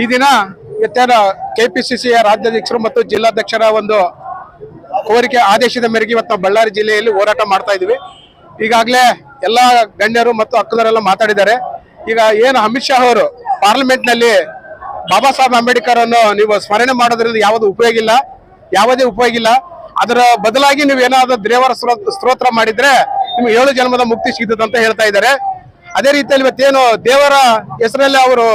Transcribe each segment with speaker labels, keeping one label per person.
Speaker 1: ಈ ದಿನ ಇವತ್ತೇನು ಕೆಪಿಸಿಸಿಯ ರಾಜ್ಯಾಧ್ಯಕ್ಷರು ಮತ್ತು ಜಿಲ್ಲಾಧ್ಯಕ್ಷರ ಒಂದು ಕೋರಿಕೆ ಆದೇಶದ ಮೇರೆಗೆ ಇವತ್ತು ನಾವು ಬಳ್ಳಾರಿ ಜಿಲ್ಲೆಯಲ್ಲಿ ಹೋರಾಟ ಮಾಡ್ತಾ ಇದೀವಿ ಈಗಾಗಲೇ ಎಲ್ಲ ಗಣ್ಯರು ಮತ್ತು ಅಕ್ಕದರೆಲ್ಲ ಮಾತಾಡಿದ್ದಾರೆ. ಈಗ ಏನು ಅಮಿತ್ ಶಾ ಅವರು ಪಾರ್ಲಿಮೆಂಟ್ನಲ್ಲಿ ಬಾಬಾ ಸಾಹೇಬ್ ಅಂಬೇಡ್ಕರ್ ಅನ್ನು ನೀವು ಸ್ಮರಣೆ ಮಾಡೋದ್ರಿಂದ ಯಾವುದು ಉಪಯೋಗ ಇಲ್ಲ, ಯಾವುದೇ ಉಪಯೋಗ ಇಲ್ಲ. ಅದರ ಬದಲಾಗಿ ನೀವು ಏನಾದರೂ ದೇವರ ಸ್ತೋ- ಸ್ತೋತ್ರ ಮಾಡಿದ್ರೆ ನಿಮ್ಗೆ ಏಳು ಜನ್ಮದ ಮುಕ್ತಿ ಸಿಗ್ತದೆ ಅಂತ ಹೇಳ್ತಾ ಇದ್ದಾರೆ. ಅದೇ ರೀತಿಯಲ್ಲಿ ಇವತ್ತೇನು ದೇವರ ಹೆಸರಲ್ಲಿ ಅವರು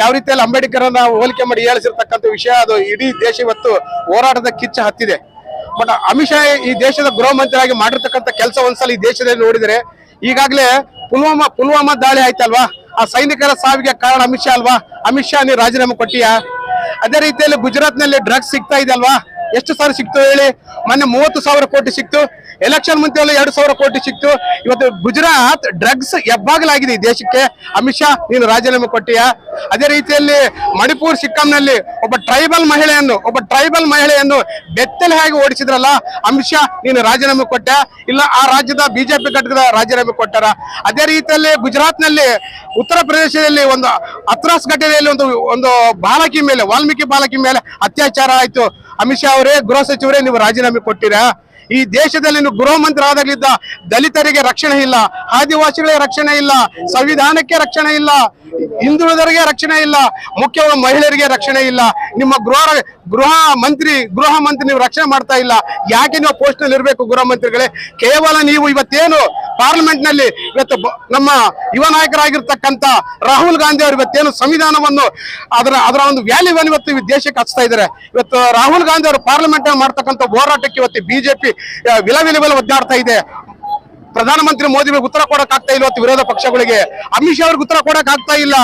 Speaker 1: ಯಾವ ರೀತಿಯಲ್ಲಿ ಅಂಬೇಡ್ಕರ್ ಅನ್ನ ಹೋಲಿಕೆ ಮಾಡಿ ಹೇಳಿಸಿರ್ತಕ್ಕಂಥ ವಿಷಯ ಅದು ಇಡೀ ದೇಶ ಇವತ್ತು ಹೋರಾಟದ ಕಿಚ್ಚ ಹತ್ತಿದೆ. ಬಟ್ ಅಮಿತ್ ಶಾ ಈ ದೇಶದ ಗೃಹ ಮಂತ್ರಿಯಾಗಿ ಮಾಡಿರ್ತಕ್ಕಂಥ ಕೆಲಸ ಒಂದ್ಸಲ ಈ ದೇಶದಲ್ಲಿ ನೋಡಿದರೆ ಈಗಾಗಲೇ ಪುಲ್ವಾಮಾ ಪುಲ್ವಾಮಾ ದಾಳಿ ಆಯ್ತಲ್ವಾ? ಆ ಸೈನಿಕರ ಸಾವಿಗೆ ಕಾರಣ ಅಮಿತ್ ಶಾ ಅಲ್ವಾ? ಅಮಿತ್ ಶಾ ನೀವು ರಾಜೀನಾಮೆ ಕೊಟ್ಟಿಯಾ? ಅದೇ ರೀತಿಯಲ್ಲಿ ಗುಜರಾತ್ನಲ್ಲಿ ಡ್ರಗ್ಸ್ ಸಿಗ್ತಾ ಇದೆ ಅಲ್ವಾ? ಎಷ್ಟು ಸಾವಿರ ಸಿಕ್ತು ಹೇಳಿ? ಮೊನ್ನೆ ಮೂವತ್ತು ಸಾವಿರ ಕೋಟಿ ಸಿಕ್ತು. ಎಲೆಕ್ಷನ್ ಮುಂಚೆ ಎರಡು ಸಾವಿರ ಕೋಟಿ ಸಿಕ್ತು. ಇವತ್ತು ಗುಜರಾತ್ ಡ್ರಗ್ಸ್ ಹೆಬ್ಬಾಗಲಾಗಿದೆ ಈ ದೇಶಕ್ಕೆ. ಅಮಿತ್ ಶಾ, ನೀನು ರಾಜೀನಾಮೆ ಕೊಟ್ಟಿಯ? ಅದೇ ರೀತಿಯಲ್ಲಿ ಮಣಿಪುರ್ ಸಿಕ್ಕಂನಲ್ಲಿ ಒಬ್ಬ ಟ್ರೈಬಲ್ ಮಹಿಳೆಯನ್ನು, ಒಬ್ಬ ಟ್ರೈಬಲ್ ಮಹಿಳೆಯನ್ನು ಬೆತ್ತಲೆ ಹಾಗೆ ಓಡಿಸಿದ್ರಲ್ಲ, ಅಮಿತ್ ಶಾ, ನೀನು ರಾಜೀನಾಮೆ ಕೊಟ್ಟ? ಇಲ್ಲ, ಆ ರಾಜ್ಯದ ಬಿಜೆಪಿ ಘಟಕದ ರಾಜೀನಾಮೆ ಕೊಟ್ಟಾರ? ಅದೇ ರೀತಿಯಲ್ಲಿ ಗುಜರಾತ್ನಲ್ಲಿ ಉತ್ತರ ಪ್ರದೇಶದಲ್ಲಿ ಒಂದು ಅತ್ರಾಸ್ ಘಟನೆಯಲ್ಲಿ ಒಂದು ಒಂದು ಬಾಲಕಿ ಮೇಲೆ, ವಾಲ್ಮೀಕಿ ಬಾಲಕಿ ಮೇಲೆ ಅತ್ಯಾಚಾರ ಆಯ್ತು. ಅಮಿತ್ ಶಾ ಅವರೇ, ಗೃಹ ಸಚಿವರೇ ನೀವು ರಾಜೀನಾಮೆ ಕೊಟ್ಟಿರಾ? ಈ ದೇಶದಲ್ಲಿ ಗೃಹ ಮಂತ್ರಿ ಆದಾಗಲಿದ್ದ ದಲಿತರಿಗೆ ರಕ್ಷಣೆ ಇಲ್ಲ, ಆದಿವಾಸಿಗಳಿಗೆ ರಕ್ಷಣೆ ಇಲ್ಲ, ಸಂವಿಧಾನಕ್ಕೆ ರಕ್ಷಣೆ ಇಲ್ಲ ಹಿಂದುಳಿದರಿಗೆ ರಕ್ಷಣೆ ಇಲ್ಲ, ಮುಖ್ಯವಾಗಿ ಮಹಿಳೆಯರಿಗೆ ರಕ್ಷಣೆ ಇಲ್ಲ. ನಿಮ್ಮ ಗೃಹ ಗೃಹ ಮಂತ್ರಿ ಗೃಹ ಮಂತ್ರಿ ನೀವು ರಕ್ಷಣೆ ಮಾಡ್ತಾ ಇಲ್ಲ. ಯಾಕೆ ನೀವು ಪೋಸ್ಟ್ನಲ್ಲಿ ಇರಬೇಕು ಗೃಹ ಮಂತ್ರಿಗಳೇ? ಕೇವಲ ನೀವು ಇವತ್ತೇನು ಪಾರ್ಲಿಮೆಂಟ್ನಲ್ಲಿ ಇವತ್ತು ನಮ್ಮ ಯುವ ನಾಯಕರಾಗಿರ್ತಕ್ಕಂತ ರಾಹುಲ್ ಗಾಂಧಿ ಅವರು ಇವತ್ತೇನು ಸಂವಿಧಾನವನ್ನು ಅದರ ಅದರ ಒಂದು ವ್ಯಾಲ್ಯೂವನ್ನು ಇವತ್ತು ದೇಶಕ್ಕೆ ಹಚ್ತಾ ಇದ್ದಾರೆ. ಇವತ್ತು ರಾಹುಲ್ ಗಾಂಧಿ ಅವರು ಪಾರ್ಲಿಮೆಂಟ್ ಮಾಡ್ತಕ್ಕಂಥ ಹೋರಾಟಕ್ಕೆ ಇವತ್ತು ಬಿಜೆಪಿ ವಿಲವಿಲವಿಲ ವಿಲ ವಿಲ ಒದ್ದಾಡ್ತಾ ಇದೆ. ಪ್ರಧಾನಮಂತ್ರಿ ಮೋದಿ ಉತ್ತರ ಕೊಡಕ್ ಆಗ್ತಾ ಇಲ್ಲ ವಿರೋಧ ಪಕ್ಷಗಳಿಗೆ? ಅಮಿತ್ ಶಾ ಅವ್ರಿಗೆ ಉತ್ತರ ಕೊಡಕ್ ಆಗ್ತಾ ಇಲ್ಲ.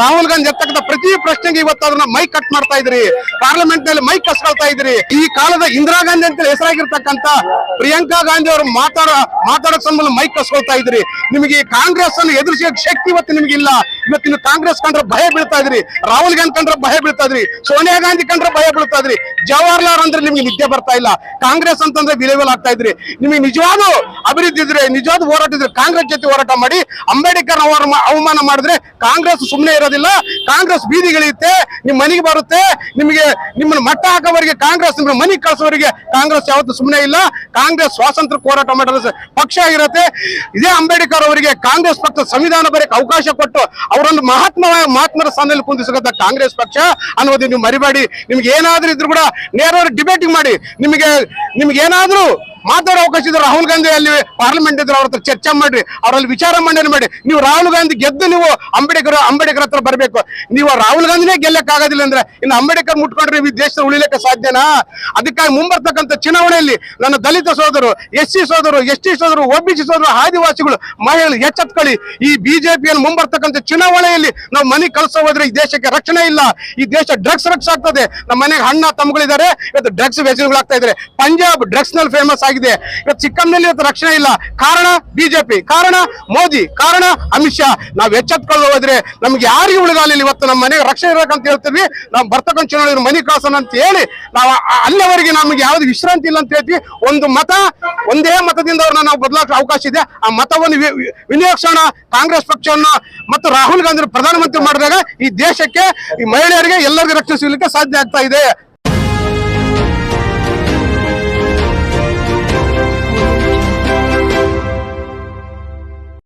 Speaker 1: ರಾಹುಲ್ ಗಾಂಧಿ ಎತ್ತಕ್ಕಂಥ ಪ್ರತಿ ಪ್ರಶ್ನೆಗೆ ಇವತ್ತು ಅದನ್ನ ಮೈಕ್ ಕಟ್ ಮಾಡ್ತಾ ಇದ್ರಿ. ಪಾರ್ಲಿಮೆಂಟ್ನಲ್ಲಿ ಮೈಕ್ ಕಸ್ಕೊಳ್ತಾ ಇದ್ರಿ. ಈ ಕಾಲದ ಇಂದಿರಾ ಗಾಂಧಿ ಅಂತ ಹೆಸರಾಗಿರ್ತಕ್ಕಂಥ ಪ್ರಿಯಾಂಕಾ ಗಾಂಧಿ ಅವರು ಮಾತಾಡೋ ಮಾತಾಡೋ ಸಂಬಂಧ ಮೈಕ್ ಕಸ್ಕೊಳ್ತಾ ಇದ್ರಿ. ನಿಮಗೆ ಈ ಕಾಂಗ್ರೆಸ್ ಅನ್ನು ಎದುರಿಸಿದ ಶಕ್ತಿ ಇವತ್ತು ನಿಮ್ಗೆ ಇಲ್ಲ. ಇವತ್ತಿನ ಕಾಂಗ್ರೆಸ್ ಕಂಡ್ರೆ ಭಯ ಬೀಳ್ತಾ ಇದ್ರಿ. ರಾಹುಲ್ ಗಾಂಧಿ ಕಂಡ್ರೆ ಭಯ ಬೀಳ್ತಾ ಇದ್ರಿ. ಸೋನಿಯಾ ಗಾಂಧಿ ಕಂಡ್ರೆ ಭಯ ಬೀಳ್ತಾ ಇದ್ರಿ. ಜವಾಹರ್ಲಾಲ್ ಅಂದ್ರೆ ನಿಮ್ಗೆ ನಿದ್ದೆ ಬರ್ತಾ ಇಲ್ಲ. ಕಾಂಗ್ರೆಸ್ ಅಂತಂದ್ರೆ ವಿಲೇವಲ್ ಆಗ್ತಾ ಇದ್ರಿ. ನಿಮಗೆ ನಿಜವಾದ ಅಭಿವೃದ್ಧಿ ಇದ್ರೆ ನಿಜವಾದ ಹೋರಾಟ ಇದ್ರೆ ಕಾಂಗ್ರೆಸ್ ಜೊತೆ ಹೋರಾಟ ಮಾಡಿ ಅಂಬೇಡ್ಕರ್ ಅವರ ಅವಮಾನ ಮಾಡಿದ್ರೆ ಕಾಂಗ್ರೆಸ್ ಸುಮ್ಮನೆ ಇರೋದಿಲ್ಲ. ಕಾಂಗ್ರೆಸ್ ಬೀದಿಗಿಳಿಯುತ್ತೆ, ನಿಮ್ ಮನೆಗೆ ಬರುತ್ತೆ, ನಿಮಗೆ ನಿಮ್ಮನ್ನ ಮಟ್ಟ ಹಾಕೋವರಿಗೆ ಕಾಂಗ್ರೆಸ್ ನಿಮ್ಮ ಮನೆಗೆ ಕಳಿಸೋರಿಗೆ ಕಾಂಗ್ರೆಸ್ ಯಾವತ್ತೂ ಸುಮ್ಮನೆ ಇಲ್ಲ. ಕಾಂಗ್ರೆಸ್ ಸ್ವಾತಂತ್ರ್ಯ ಹೋರಾಟ ಮಾಡೋದು ಪಕ್ಷ ಆಗಿರುತ್ತೆ. ಇದೇ ಅಂಬೇಡ್ಕರ್ ಅವರಿಗೆ ಕಾಂಗ್ರೆಸ್ ಪಕ್ಷ ಸಂವಿಧಾನ ಬರೆಯಕ್ಕೆ ಅವಕಾಶ ಕೊಟ್ಟು ಅವರೊಂದು ಮಹಾತ್ಮ ಮಹಾತ್ಮರ ಸ್ಥಾನದಲ್ಲಿ ಕುಂದಿಸಕತ್ತ ಕಾಂಗ್ರೆಸ್ ಪಕ್ಷ ಅನ್ನೋದು ನೀವು ಮರಿಬೇಡಿ. ನಿಮ್ಗೆ ಏನಾದ್ರೂ ಇದ್ರು ಕೂಡ ನೇರವಾಗಿ ಡಿಬೇಟಿಂಗ್ ಮಾಡಿ. ನಿಮಗೆ, ನಿಮ್ಗೆ ಏನಾದ್ರೂ ಮಾತಾಡೋ ಅವಕಾಶ ಇದ್ರೆ ರಾಹುಲ್ ಗಾಂಧಿ ಅಲ್ಲಿ ಪಾರ್ಲಿಮೆಂಟ್ ಇದ್ರೆ ಅವ್ರ ಹತ್ರ ಚರ್ಚೆ ಮಾಡ್ರಿ, ಅವರಲ್ಲಿ ವಿಚಾರ ಮಂಡನೆ ಮಾಡಿ ನೀವು ರಾಹುಲ್ ಗಾಂಧಿ ಗೆದ್ದು ನೀವು ಅಂಬೇಡ್ಕರ್ ಅಂಬೇಡ್ಕರ್ ಹತ್ರ ಬರಬೇಕು. ನೀವು ರಾಹುಲ್ ಗಾಂಧಿನೇ ಗೆಲ್ಲಕ್ ಆಗೋದಿಲ್ಲ ಅಂದ್ರೆ ಇನ್ನು ಅಂಬೇಡ್ಕರ್ ಮುಟ್ಕೊಂಡ್ರೆ ಈ ದೇಶ ಉಳಿಲಿಕ್ಕೆ ಸಾಧ್ಯನಾ? ಅದಕ್ಕಾಗಿ ಮುಂಬರ್ತಕ್ಕಂಥ ಚುನಾವಣೆಯಲ್ಲಿ ನನ್ನ ದಲಿತ ಸೋದರು, ಎಸ್ ಸಿ ಸೋದರು, ಎಸ್ ಟಿ ಸೋದರು ಒಬಿಸಿ ಸೋದರು, ಆದಿವಾಸಿಗಳು, ಮಹಿಳೆಯರು ಎಚ್ಚೆತ್ಕೊಳ್ಳಿ. ಈ ಬಿಜೆಪಿಯನ್ನು ಮುಂಬರ್ತಕ್ಕಂಥ ಚುನಾವಣೆಯಲ್ಲಿ ನಾವು ಮನೆ ಕಳಿಸೋ ಹೋದ್ರೆ ಈ ದೇಶಕ್ಕೆ ರಕ್ಷಣೆ ಇಲ್ಲ. ಈ ದೇಶ ಡ್ರಗ್ಸ್ ರಕ್ಷ ಆಗ್ತದೆ. ನಮ್ಮ ಮನೆಗೆ ಅಣ್ಣ ತಮ್ಮಗಳಿದ್ದಾರೆ. ಇವತ್ತು ಡ್ರಗ್ಸ್ ವ್ಯಸನಗಳಾಗ್ತಾ ಇದ್ದಾರೆ. ಪಂಜಾಬ್ ಡ್ರಗ್ಸ್ನಲ್ಲಿ ಫೇಮಸ್ ಆಗಿದೆ. ಇವತ್ತು ಸಿಕ್ಕಂನಲ್ಲಿ ಇವತ್ತು ರಕ್ಷಣೆ ಇಲ್ಲ. ಕಾರಣ ಬಿಜೆಪಿ, ಕಾರಣ ಮೋದಿ, ಕಾರಣ ಅಮಿತ್ ಶಾ. ನಾವು ಎಚ್ಚೆತ್ಕೊಳ್ಳೋ ಹೋದ್ರೆ ನಮ್ಗೆ ಯಾರಿಗೂ ಉಳಿದಾಗಲಿಲ್ಲ. ಇವತ್ತು ನಮ್ಮ ಮನೆಗೆ ರಕ್ಷಣೆ ಇರಬೇಕಂತ ಹೇಳ್ತೀವಿ. ನಾವು ಬರ್ತಕ್ಕಂಥ ಚುನಾವಣೆ ಮನೆ ಕಳ್ಸೋಣ ಅಂತ ಹೇಳಿ ನಾವು ಅಲ್ಲಿವರೆಗೆ ನಮಗೆ ಯಾವ್ದು ವಿಶ್ರಾಂತಿ ಇಲ್ಲ ಅಂತ ಹೇಳ್ತೀವಿ. ಒಂದು ಮತ, ಒಂದೇ ಮತದಿಂದ ಅವ್ರನ್ನ ನಾವು ಬದಲಾಕ ಅವಕಾಶ ಇದೆ. ಆ ಮತವನ್ನು ವಿನಿಯೋಗಿಸೋಣ. ಕಾಂಗ್ರೆಸ್ ಪಕ್ಷವನ್ನು ಮತ್ತು ರಾಹುಲ್ ಗಾಂಧಿ ಪ್ರಧಾನಮಂತ್ರಿ ಮಾಡಿದಾಗ ಈ ದೇಶಕ್ಕೆ ಈ ಮಹಿಳೆಯರಿಗೆ ಎಲ್ಲರಿಗೂ ರಕ್ಷಣೆ ಸಿಗಲಿಕ್ಕೆ ಸಾಧ್ಯ ಆಗ್ತಾ ಇದೆ.